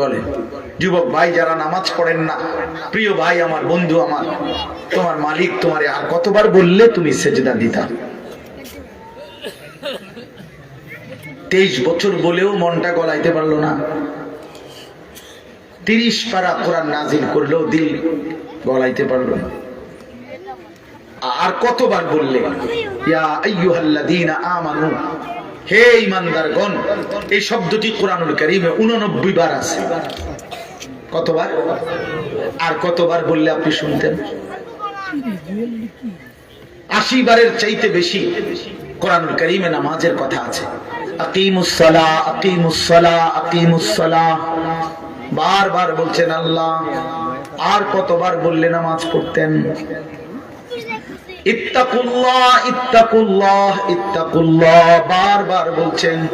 বলে, যুবক ভাই, যারা নামাজ পড়েন না, প্রিয় ভাই আমার, বন্ধু আমার, তোমার মালিক তোমারে আর কতবার বললে তুমি সেজদা দিতা? তেইশ বছর বলেও মনটা গলাইতে পারল না। তিরিশ পারা কোরআন নাজিল করলেও দিল গলাইতে পারল না। আর কতবার বললে, ইয়া আমানু হে ঈমানদারগণ এই শব্দটি কোরআনুল কারীমে 89 বার আছে। কতবার? আর কতবার বললে আপনি শুনতেন? আশি বারের চাইতে বেশি কোরআনুল কারীমে নামাজের কথা আছে। আকিমুস সালাহ আকিমুস সালাহ আকিমুস সালাহ বারবার বলছেন আল্লাহ, আর কতবার বললে নামাজ পড়তেন? ইত্তাকুল্লাহ ইত্তাকুল্লাহ ইত্তাকুল্লাহ। বারবার বলছেন,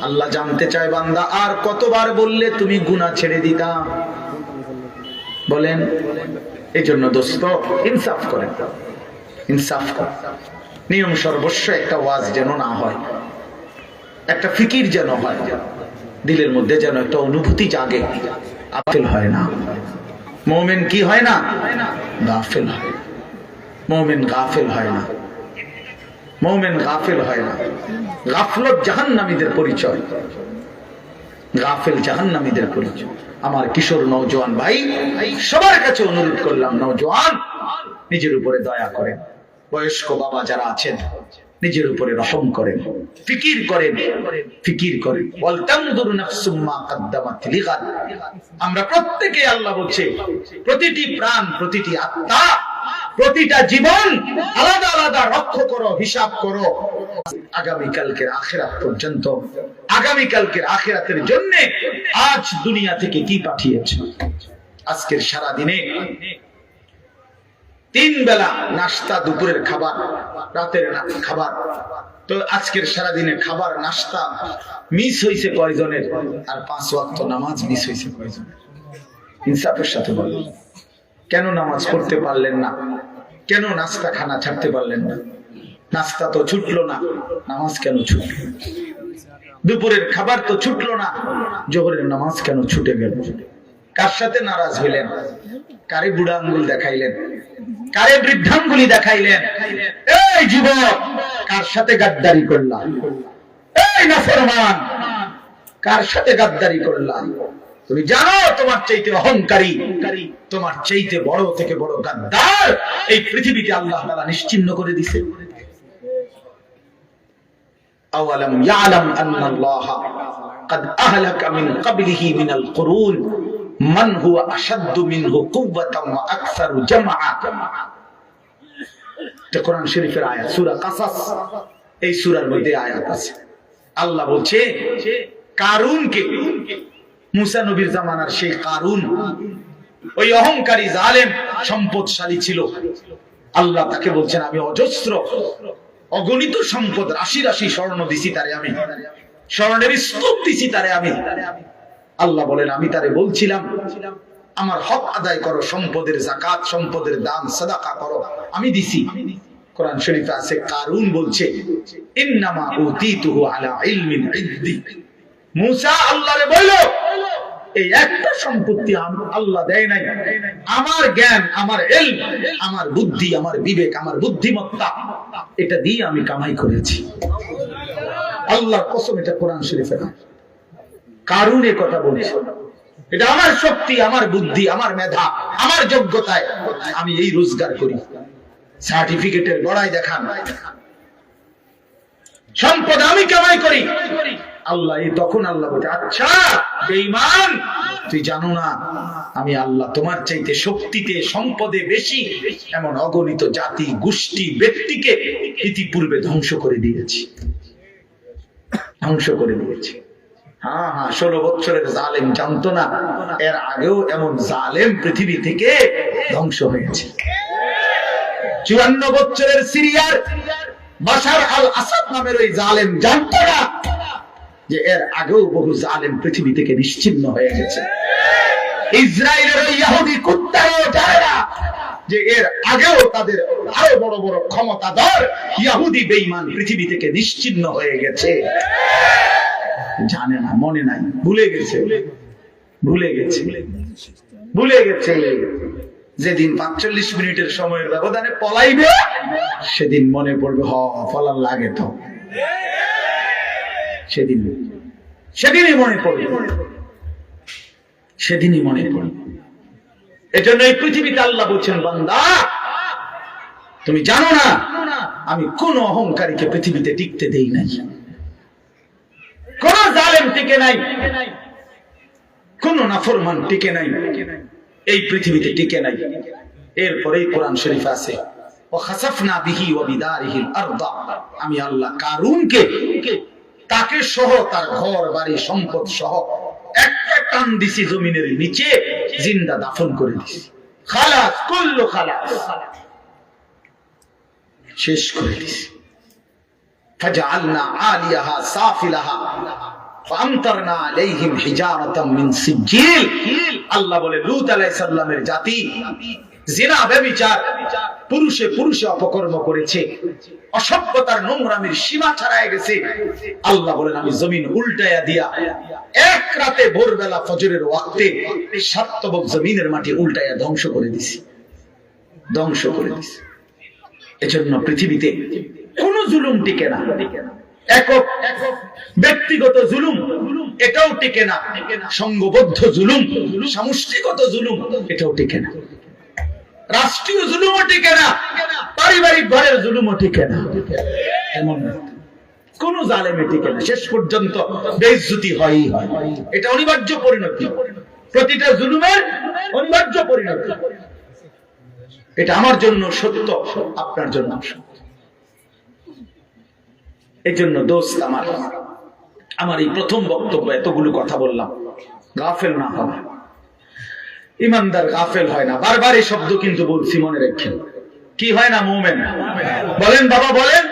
আল্লাহ জানতে চায় বান্দা, আর কতবার বললে তুমি গুনাহ ছেড়ে দিতা? বলেন এই জন্য দোস্ত, ইনসাফ করেন। ইনসাফ করেন নিয়ম সর্বস্ব একটা ওয়াজ যেন না হয়। একটা ফিকির যেন হয়। দিলের মধ্যে যেন একটা অনুভূতি জাগে। আফেল হয় না। মোমেন কি হয় না? গাফেল হয়। মোমেন গাফেল হয় না। মোমেন গাফেল হয় না। গাফলত জাহান্নামীদের পরিচয়। গাফেল জাহান্নামীদের পরিচয়। আমার কিশোর নওজোয়ান ভাই, সবার কাছে অনুরোধ করলাম, নওজোয়ান, নিজের উপরে দয়া করেন। বয়স্ক বাবা যারা আছেন, নিজের উপরে রহম করেন, ফিকির করেন ফিকির করেন। আমরা প্রত্যেকে আল্লাহ বলছে, প্রতিটি প্রাণ, প্রতিটি আত্মা প্রতিটা জীবন আলাদা আলাদা রক্ষ করো, হিসাব করো। আগামী কালকের আখেরাত পর্যন্ত আগামী কালকের আখেরাতের জন্য আজ দুনিয়া থেকে কি পাঠিয়েছে? আজকের সারা দিনে তিন বেলা নাস্তা, দুপুরের খাবার, রাতের খাবার। তো আজকের সারা দিনে খাবার, নাস্তা মিস হয়েছে কয়জনের? আর পাঁচ ওয়াক্ত নামাজ মিস হয়েছে কয়জনের? ইনসাফের সাথে বলেন কেন নামাজ পড়তে পারলেন না? কেন নাস্তা খানা ছাড়তে পারলেন না? নাস্তা তো ছুটলো না, নামাজ কেন ছুটলো? দুপুরের খাবার তো ছুটলো না, জোহরের নামাজ কেন ছুটে গেল? কার সাথে নারাজ হইলেন? কারে বুড়া আঙ্গুল দেখাইলেন? কারে বৃদ্ধাঙ্গুলি দেখাইলেন? এই যুবক, কার সাথে গাদ্দারি করলাম এই নাফরমান, কার সাথে গাদ্দারি করলাম তুমি জানো তোমার চাইতে অহংকারী তোমার চাইতে বড় থেকে বড় গাদ্দার এই পৃথিবীতে আল্লাহ তাআলা নিশ্চিহ্ন করে দিছে أولم يعلم أن الله قد أهلك من قبله من القرون من هو أشد منه قوة وأكثر جمعا এটা কোরআন শরীফের আয়াত সূরা কাসাস এই সূরার মধ্যে আয়াত আছে আল্লাহ বলছে কারুনকে মুসা নবীর জামানার সেই কারুন, ওই অহংকারী জালেম সম্পদশালী ছিল। আল্লাহ তাকে বলছেন, আমি অজস্র, অগণিত সম্পদ রাশি রাশি স্বর্ণ দিছি তারে আমি। স্বর্ণের স্তূপ দিছি তারে আমি। আল্লাহ বলেন, আমি তারে বলছিলাম, আমার হক আদায় করো, সম্পদের জাকাত সম্পদের দান, সাদাকা করো, আমি দিছি। কোরআন শরীফে আছে, কারুন বলছে, ইন্নামা উতিতুহু আলা ইলমিন ইদ্দি। মুসা আল্লাহরে বলল এই একটা সম্পত্তি আল্লাহ দেয় নাই। আমার জ্ঞান, আমার এল আমার বুদ্ধি, আমার বিবেক, আমার বুদ্ধিমত্তা, এটা দিয়ে আমি কামাই করেছি। আল্লাহর কসম, এটা কোরআন শরীফে না। কারুন কথা বলছে। এটা আমার শক্তি, আমার বুদ্ধি, আমার মেধা, আমার যোগ্যতায় আমি এই রোজগার করি। সার্টিফিকেটের বড়াই দেখান। সম্পদ আমি কামাই করি। আল্লাহ তখন আল্লাহ বলছে আচ্ছা বেঈমান তুই জানো না, আমি আল্লাহ তোমার চাইতে শক্তিতে, সম্পদে বেশি এমন অগণিত জাতি, গোষ্ঠী, ব্যক্তিকে ইতিপূর্বে ধ্বংস করে দিয়েছি। ধ্বংস করে দিয়েছি। হ্যাঁ হ্যাঁ ষোলো বছরের জালেম জানতো না, এর আগেও এমন জালেম পৃথিবী থেকে ধ্বংস হয়েছে। চুয়ান্ন বছরের সিরিয়ার বাশার আল আসাদ নামের ওই জালেম জানতো না যে এর আগেও বহু জালেম পৃথিবী থেকে নিশ্চিন্ন হয়ে গেছে। ইসরায়েলের ওই ইহুদি কুত্তাও জানে না যে এর আগেও তাদের আরও বড় বড় ক্ষমতাধর ইহুদি বেঈমান পৃথিবী থেকে নিশ্চিন্ন হয়ে গেছে। জানে না, মনে নাই, ভুলে গেছে ভুলে গেছে ভুলে গেছে। যেদিন পাঁচচল্লিশ মিনিটের সময়ের ব্যবধানে পলাইবে, সেদিন মনে পড়বে, হ ফলার লাগে তো। সেদিন সেদিনই মনে পড়বে সেদিনই মনে পড়বে এজন্য এই পৃথিবীতে আল্লাহ বলছেন, বান্দা, তুমি জানো না, আমি কোন অহংকারীকে পৃথিবীতে টিকতে দেই নাই। কোন জালেম টিকে নাই। কোন নাফরমান টিকে নাই। এই পৃথিবীতে টিকে নাই। এরপরেই কোরআন শরীফ আছে ও খাসাফনা বিহি ওয়া বিদারিহিল আরদা আমি আল্লাহ কারুনকে তাকে সহ তার ঘর বাড়ি সম্পদ সহ একটা টান দিছি জমিনের নিচে জিন্দা দাফন করে দিছি খালাস কুল্লু খালাস শেষ করে দিছি فجعلنا عاليها سافلها فامطرنا عليهم حجارة من سجيل আল্লাহ বলে লূত আলাইহিস সালামের জাতি জিনা ব্যভিচার পুরুষে পুরুষে অপকর্ম করেছে। অসভ্যতার নোংরামির সীমা ছাড়ায় গেছে। আল্লাহ বলেন, আমি জমিন উল্টায়া দিয়া এক রাতে ভোরবেলা ফজরের ওয়াক্তে এই সাতবক জমিনের মাটি উল্টায়া ধ্বংস করে দিছি। ধ্বংস করে দিছি। এজন্য পৃথিবীতে কোন জুলুম টিকে না। একক ব্যক্তিগত জুলুম, এটাও টিকে না। সংঘবদ্ধ জুলুম, সামষ্টিগত জুলুম, এটাও টিকে না। রাষ্ট্রীয় জুলুমও টিকে না, পারিবারিক ঘরের জুলুমও টিকে না। এমন। কোন জালেমে টিকে না। শেষ পর্যন্ত বেইজ্জতি হয়ই হয়। এটা অনিবার্য পরিণতি। প্রতিটা জুলুমের অনিবার্য পরিণতি। এটা আমার জন্য সত্য, আপনার জন্য এই জন্য দোস্ত আমার আমার এই প্রথম বক্তব্য এতগুলো কথা বললাম। গাফেল না হবে ইমানদার গাফেল হয় না। বারবার এই শব্দ কিন্তু বলছি, মনে রাখেন। কি হয় না, মোমেন? বলেন বাবা, বলেন।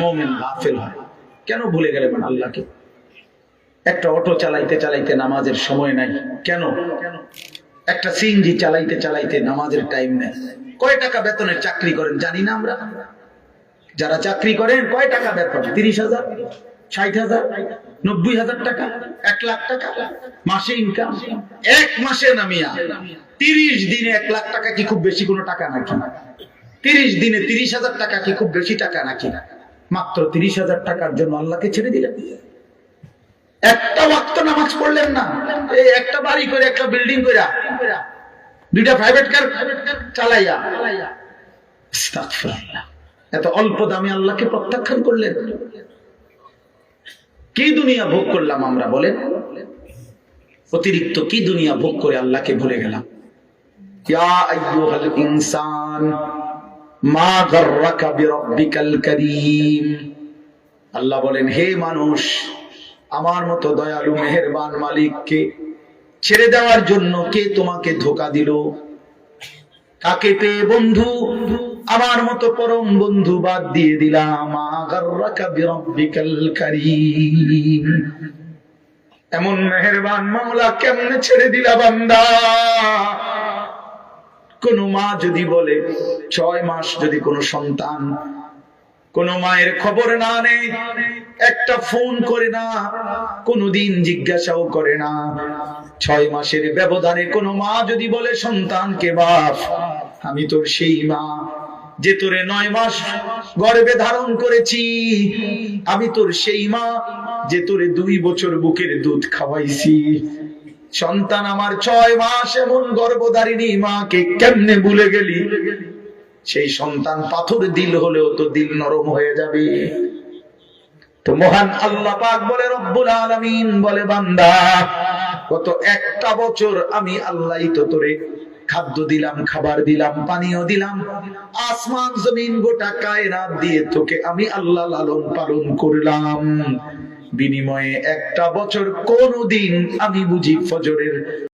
মোমেন গাফেল হয়। কেন ভুলে গেলেন আল্লাহকে? একটা অটো চালাইতে চালাইতে নামাজের সময় নাই। কেন? একটা সিএনজি চালাইতে চালাইতে নামাজের টাইম নেই। কয় টাকা বেতনের চাকরি করেন, জানি না আমরা। যারা চাকরি করেন, কয় টাকা বেতন? তিরিশ হাজার? ষাট হাজার, নব্বই হাজার টাকা, এক লাখ টাকা, মাসে ইনকাম এক মাসে নামিয়া, তিরিশ দিনে এক লাখ টাকা কি খুব বেশি কোনো টাকা নাকি? তিরিশ দিনে তিরিশ হাজার টাকা কি খুব বেশি টাকা নাকি? মাত্র তিরিশ হাজার টাকার জন্য আল্লাহকে ছেড়ে দিলেন। একটা ওয়াক্ত নামাজ পড়লেন না। এই একটা বাড়ি করে, একটা বিল্ডিং করে, দুইটা প্রাইভেট কার চালাইয়া। এত অল্প দামে আল্লাহকে প্রত্যাখ্যান করলেন। কি দুনিয়া ভোগ করলাম আমরা, বলেন? অতিরিক্ত কি দুনিয়া ভোগ করে আল্লাহকে ভুলে গেলাম? ইনসান, মা আল্লাহ বলেন, হে মানুষ, আমার মতো দয়ালু, মেহেরবান মালিককে ছেড়ে দেওয়ার জন্য কে তোমাকে ধোকা দিল? কাকে পেয়ে বন্ধু? আমার মতো পরম বন্ধু বাদ দিয়ে দিলাম। এমন মেহেরবান মাওলা কেমনে ছেড়ে দিলা বান্দা? কোন মা যদি বলে, ছয় মাস যদি কোনো সন্তান, কোন মায়ের খবর না নেই একটা ফোন করে না, কোনদিন জিজ্ঞাসাও করে না। ছয় মাসের ব্যবধানে কোন মা যদি বলে, সন্তানকে বাপ আমি তোর সেই মা যে তোরে নয় মাস গর্ভে ধারণ করেছি। আমি তোর সেই মা যে তোরে দুই বছর বুকের দুধ খাওয়াইছি। সন্তান আমার ছয় মাস এমন গর্ভধারিণী মাকে কেমনে ভুলে গেলি? সেই সন্তান পাথর দিল হলেও তো দিল নরম হয়ে যাবে। তো মহান আল্লাহ পাক বলে, রব্বুল আলামিন, বলে বান্দা, গত একটা বছর আমি আল্লাহই তো তোরে খাদ্য দিলাম, খাবার দিলাম, পানীয় দিলাম। আসমান, জমিন, গোটা কায়রাত দিয়ে তোকে আমি আল্লাহ লালন পালন করলাম। বিনিময়ে একটা বছর কোনদিন আমি বুঝি ফজরের